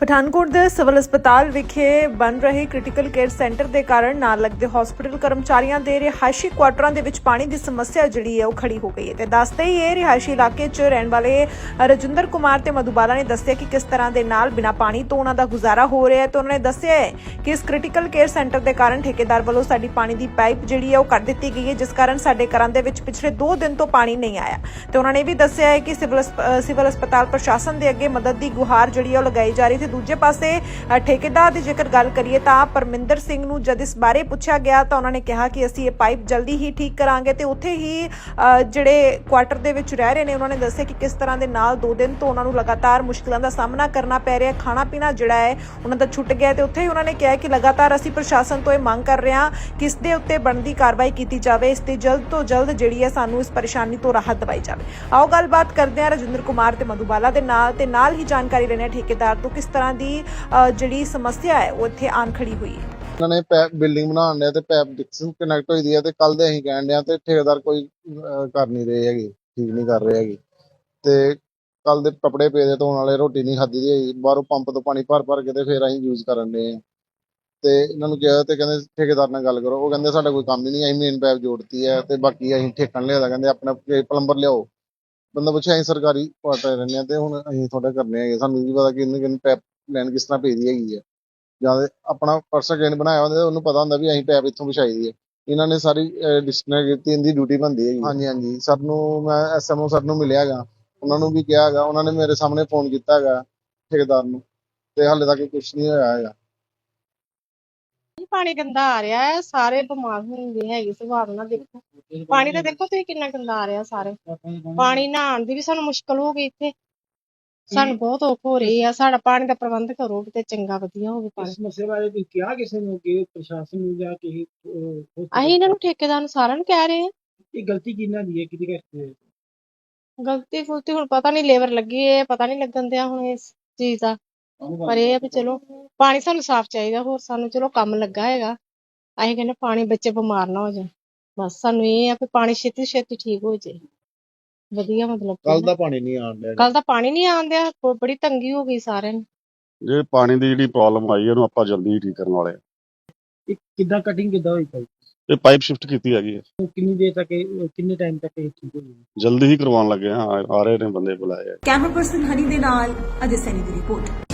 ਪਠਾਨਕੋਟ ਦੇ ਸਿਵਲ ਹਸਪਤਾਲ ਵਿਖੇ ਬਣ ਰਹੇ ਕ੍ਰਿਟੀਕਲ ਕੇਅਰ ਸੈਂਟਰ ਦੇ ਕਾਰਨ ਨਾਲ ਲੱਗਦੇ ਹਸਪੀਟਲ ਕਰਮਚਾਰੀਆਂ ਦੇ ਰਿਹਾਇਸ਼ੀ ਕੁਆਟਰਾਂ ਦੇ ਵਿੱਚ ਪਾਣੀ ਦੀ ਸਮੱਸਿਆ ਜਿਹੜੀ ਹੈ ਉਹ ਖੜੀ ਹੋ ਗਈ ਹੈ। ਤੇ ਦੱਸਦੇ ਹੀ ਇਹ ਰਿਹਾਇਸ਼ੀ ਇਲਾਕੇ 'ਚ ਰਹਿਣ ਵਾਲੇ ਰਜਿੰਦਰ ਕੁਮਾਰ ਤੇ ਮਧੂਬਾਲਾ ਨੇ ਦੱਸਿਆ ਕਿ ਕਿਸ ਤਰ੍ਹਾਂ ਦੇ ਨਾਲ ਬਿਨਾਂ ਪਾਣੀ ਤੋਂ ਉਹਨਾਂ ਦਾ ਗੁਜ਼ਾਰਾ ਹੋ ਰਿਹਾ ਹੈ ਤੇ ਉਹਨਾਂ ਨੇ ਦੱਸਿਆ ਹੈ ਕਿ ਇਸ ਕ੍ਰਿਟੀਕਲ ਕੇਅਰ ਸੈਂਟਰ ਦੇ ਕਾਰਨ ਠੇਕੇਦਾਰ ਵੱਲੋਂ ਸਾਡੀ ਪਾਣੀ ਦੀ ਪਾਈਪ ਜਿਹੜੀ ਹੈ ਉਹ ਕੱਟ ਦਿੱਤੀ ਗਈ ਹੈ, ਜਿਸ ਕਾਰਨ ਸਾਡੇ ਘਰਾਂ ਦੇ ਵਿੱਚ ਪਿਛਲੇ 2 ਦਿਨ ਤੋਂ ਪਾਣੀ ਨਹੀਂ ਆਇਆ। ਤੇ ਉਹਨਾਂ ਨੇ ਇਹ ਵੀ ਦੱਸਿਆ ਹੈ ਕਿ ਸਿਵਲ ਸਿਵਲ ਹਸਪਤਾਲ ਪ੍ਰਸ਼ਾਸਨ ਦੇ ਅੱਗੇ ਮਦਦ ਦੀ ਗੁਹਾਰ ਜਿਹੜੀ ਹੈ ਉਹ ਲਗਾਈ ਜਾ ਰਹੀ ਸੀ ਦੂਜੇ ਪਾਸੇ ਠੇਕੇਦਾਰ ਦੀ ਜੇਕਰ ਗੱਲ ਕਰੀਏ ਤਾਂ ਪਰਮਿੰਦਰ ਸਿੰਘ ਨੂੰ ਜਦ ਇਸ ਬਾਰੇ ਪੁੱਛਿਆ ਗਿਆ ਤਾਂ ਉਹਨਾਂ ਨੇ ਕਿਹਾ ਕਿ ਅਸੀਂ ਇਹ ਪਾਈਪ ਜਲਦੀ ਹੀ ਠੀਕ ਕਰਾਂਗੇ ਤੇ ਉੱਥੇ ਹੀ ਜਿਹੜੇ ਕੁਆਟਰ ਦੇ ਵਿੱਚ ਰਹਿ ਰਹੇ ਨੇ, ਉਹਨਾਂ ਨੇ ਦੱਸਿਆ ਕਿ ਕਿਸ ਤਰ੍ਹਾਂ ਦੇ ਨਾਲ ਦੋ ਦਿਨ ਤੋਂ ਉਹਨਾਂ ਨੂੰ ਲਗਾਤਾਰ ਮੁਸ਼ਕਲਾਂ ਦਾ ਸਾਹਮਣਾ ਕਰਨਾ ਪੈ ਰਿਹਾ ਖਾਣਾ ਪੀਣਾ ਜਿਹੜਾ ਹੈ, ਉਹਨਾਂ ਦਾ ਛੁੱਟ ਗਿਆ ਤੇ ਉੱਥੇ ਹੀ ਉਹਨਾਂ ਨੇ ਕਿਹਾ ਕਿ ਲਗਾਤਾਰ ਅਸੀਂ ਪ੍ਰਸ਼ਾਸਨ ਤੋਂ ਇਹ ਮੰਗ ਕਰ ਰਹੇ ਹਾਂ ਕਿ ਇਸ ਦੇ ਉੱਤੇ ਬਣਦੀ ਕਾਰਵਾਈ ਕੀਤੀ ਜਾਵੇ, ਇਸ ਤੇ ਜਲਦ ਤੋਂ ਜਲਦ ਜਿਹੜੀ ਹੈ ਸਾਨੂੰ ਇਸ ਪਰੇਸ਼ਾਨੀ ਤੋਂ ਰਾਹਤ ਦਵਾਈ ਜਾਵੇ। ਆਓ ਗੱਲਬਾਤ ਕਰਦੇ ਹਾਂ ਰਜਿੰਦਰ ਕੁਮਾਰ ਤੇ ਮਧੂਬਾਲਾ ਦੇ ਨਾਲ, ਤੇ ਨਾਲ ਹੀ ਜਾਣਕਾਰੀ ਲੈਣੇ ਹਾਂ ਠੇਕੇਦਾਰ ਤੋਂ ਕਿਸ ਤਰ੍ਹਾਂ ਦੀ ਜਿਹੜੀ ਸਮੱਸਿਆ ਹੈ ਉਹ ਇੱਥੇ ਆਣ ਖੜੀ ਹੋਈ ਹੈ। ਇਹਨਾਂ ਨੇ ਪੈਪ ਬਿਲਡਿੰਗ ਬਣਾਉਣ ਡਿਆ ਤੇ ਪੈਪ ਡਿਕਸ਼ਨ ਕਨੈਕਟ ਹੋਈ ਦੀ ਹੈ ਤੇ ਕੱਲ ਦੇ ਅਸੀਂ ਕਹਿਣ ਡਿਆ ਤੇ ਠੇਕੇਦਾਰ ਕੋਈ ਅਹ, ਕਰ ਨਹੀਂ ਰਹੇ ਹੈਗੇ ਠੀਕ ਨਹੀਂ ਕਰ ਰਹੇ ਹੈਗੇ। ਤੇ ਕੱਲ ਦੇ ਕੱਪੜੇ ਪਏ ਦੇ ਧੋਣ ਵਾਲੇ ਰੋਟੀ ਨਹੀਂ ਖਾਧੀ ਦੀ ਹੈਗੀ ਬਾਹਰੋਂ ਪੰਪ ਤੋਂ ਪਾਣੀ ਭਰ ਭਰ ਕੇ ਤੇ ਫਿਰ ਅਸੀਂ ਯੂਜ਼ ਕਰਨ ਦੇ ਆ ਤੇ ਇਹਨਾਂ ਨੂੰ ਕਿਹਾ ਤੇ ਕਹਿੰਦੇ ਠੇਕੇਦਾਰ ਨਾਲ ਗੱਲ ਕਰੋ ਉਹ ਕਹਿੰਦੇ ਸਾਡਾ ਕੋਈ ਕੰਮ ਹੀ ਨਹੀਂ ਅਸੀਂ ਮੇਨ ਪੈਪ ਜੋੜਤੀ ਹੈ ਤੇ ਬਾਕੀ ਅਸੀਂ ਠੇਕਣ ਲਿਆਦਾ ਕਹਿੰਦੇ ਆਪਣਾ ਪਲੰਬਰ ਲਿਆਓ। ਬੰਦਾ ਪੁੱਛਿਆ ਅਸੀਂ ਸਰਕਾਰੀ ਕੁਆਟਰ ਰਹਿੰਦੇ ਆ ਤੇ ਹੁਣ ਅਸੀਂ ਤੁਹਾਡੇ ਕਰਨੇ ਹੈਗੇ। ਸਾਨੂੰ ਵੀ ਪਤਾ ਕਿ ਇਹਨੂੰ ਕਿੰਨੀ ਪੈਪ ਲੈਣ ਕਿਸ ਤਰ੍ਹਾਂ ਭੇਜਦੀ ਹੈਗੀ ਹੈ ਜਾਂ ਆਪਣਾ ਪਰਸਨਲ ਗੇਨ ਬਣਾਇਆ ਹੁੰਦਾ ਤੇ ਉਹਨੂੰ ਪਤਾ ਹੁੰਦਾ ਵੀ ਅਸੀਂ ਪੈਪ ਇੱਥੋਂ ਵਿਛਾਈ ਦੀ ਹੈ ਇਹਨਾਂ ਨੇ ਸਾਰੀ ਡਿਸਕਨੈਕਟ ਕੀਤੀ ਇਹਦੀ ਡਿਊਟੀ ਬਣਦੀ ਹੈਗੀ ਹਾਂਜੀ ਹਾਂਜੀ। ਸਰ ਨੂੰ ਮੈਂ ਐਸਐਮਓ ਸਰ ਨੂੰ ਮਿਲਿਆ ਹੈਗਾ। ਉਹਨਾਂ ਨੂੰ ਵੀ ਕਿਹਾ ਹੈਗਾ। ਉਹਨਾਂ ਨੇ ਮੇਰੇ ਸਾਹਮਣੇ ਫੋਨ ਕੀਤਾ ਹੈਗਾ ਠੇਕੇਦਾਰ ਨੂੰ। ਤੇ ਹਾਲੇ ਤੱਕ ਕੁਝ ਨਹੀਂ ਹੋਇਆ ਹੈਗਾ। ਪਾਣੀ ਗੰਦਾ ਆ ਰਿਹਾ ਹੈ। ਸਾਰੇ ਬਿਮਾਰ ਹੁੰਦੇ ਹੈਗੇ। ਸੁਭਾਵ ਨਾਲ ਦੇਖੋ। ਪਾਣੀ ਤਾਂ ਦੇਖੋ ਤੁਸੀਂ ਕਿੰਨਾ ਗੰਦਾ ਆ ਰਿਹਾ ਸਾਰੇ। ਪਾਣੀ ਨਹਾਉਣ ਦੀ ਵੀ ਸਾਨੂੰ ਮੁਸ਼ਕਲ ਹੋ ਗਈ ਇੱਥੇ। ਸਾਨੂੰ ਬਹੁਤ ਔਖ ਹੋ ਰਹੀ ਆ। ਸਾਡਾ ਪਾਣੀ ਦਾ ਪ੍ਰਬੰਧ ਕਰੋ ਕਿਤੇ ਚੰਗਾ ਵਧੀਆ ਹੋਵੇ ਪਾਣੀ। ਇਸ ਮਸਲੇ ਬਾਰੇ ਤੁਸੀਂ ਕਿਹਾ ਕਿਸੇ ਨੂੰ ਕਿ ਪ੍ਰਸ਼ਾਸਨ ਨੂੰ ਜਾਂ ਕਿਸੇ ਅਹ, ਅਸੀਂ ਇਹਨਾਂ ਨੂੰ ਠੇਕੇਦਾਰ ਨੂੰ ਸਾਰਿਆਂ ਨੂੰ ਕਹਿ ਰਹੇ ਆ ਇਹ ਗਲਤੀ ਕਿਹਨਾਂ ਦੀ ਹੈ? ਕਿਹਦੇ ਕਰਕੇ ਹੋਈ? ਗਲਤੀ ਫੁਲਤੀ ਹੁਣ ਪਤਾ ਨਹੀਂ ਲੇਬਰ ਲੱਗੀ ਹੈ ਪਤਾ ਨਹੀਂ ਲੱਗਣ ਦਿਆ ਹੁਣ ਇਸ ਚੀਜ਼ ਦਾ। ਪਰ ਇਹ ਆ ਵੀ ਚਲੋ ਪਾਣੀ ਸਾਨੂੰ ਸਾਫ਼ ਚਾਹੀਦਾ ਹੋਰ ਸਾਨੂੰ ਚਲੋ ਕੰਮ ਲੱਗਾ ਹੈਗਾ। ਅਸੀਂ ਕਹਿੰਦੇ ਪਾਣੀ ਬੱਚੇ ਬਿਮਾਰ ਨਾ ਹੋ ਜਾਣ। ਬਸ ਸਾਨੂੰ ਇਹ ਆ ਵੀ ਪਾਣੀ ਛੇਤੀ ਛੇਤੀ ਠੀਕ ਹੋ ਜਾਏ ਵਧੀਆ ਮਤਲਬ ਕਿ ਕੱਲ। ਦਾ ਪਾਣੀ ਨਹੀਂ ਆਉਣ ਡਿਆ ਕੱਲ ਤਾਂ ਪਾਣੀ ਨਹੀਂ ਆਉਂਦਿਆ ਬੜੀ ਤੰਗੀ ਹੋ ਗਈ ਸਾਰਿਆਂ ਨੂੰ। ਜੇ ਪਾਣੀ ਦੀ ਜਿਹੜੀ ਪ੍ਰੋਬਲਮ ਆਈ ਉਹਨੂੰ ਆਪਾਂ ਜਲਦੀ ਹੀ ਠੀਕ ਕਰਨ ਵਾਲੇ ਹਾਂ ਇਹ ਕਿੱਦਾਂ ਕਟਿੰਗ ਕਿੱਦਾਂ ਹੋਈ ਭਾਈ? ਇਹ ਪਾਈਪ ਸ਼ਿਫਟ ਕੀਤੀ ਹੈਗੀ ਹੈ ਉਹ ਕਿੰਨੀ ਦੇਰ ਤੱਕ ਇਹ- ਕਿੰਨੇ ਟਾਈਮ ਤੱਕ ਇਹ ਠੀਕ ਹੋ ਜਾਊਗੀ ਜਲਦੀ ਹੀ ਕਰਵਾਉਣ ਲੱਗੇ ਹਾਂ ਆ ਆ ਰਹੇ ਨੇ ਬੰਦੇ ਬੁਲਾਏ ਆ। ਕੈਮਰਾ ਪਰਸਨ ਹਨੀ ਦੇ ਨਾਲ ਅਜੇ ਸੈਨੀ ਦੀ ਰਿਪੋਰਟ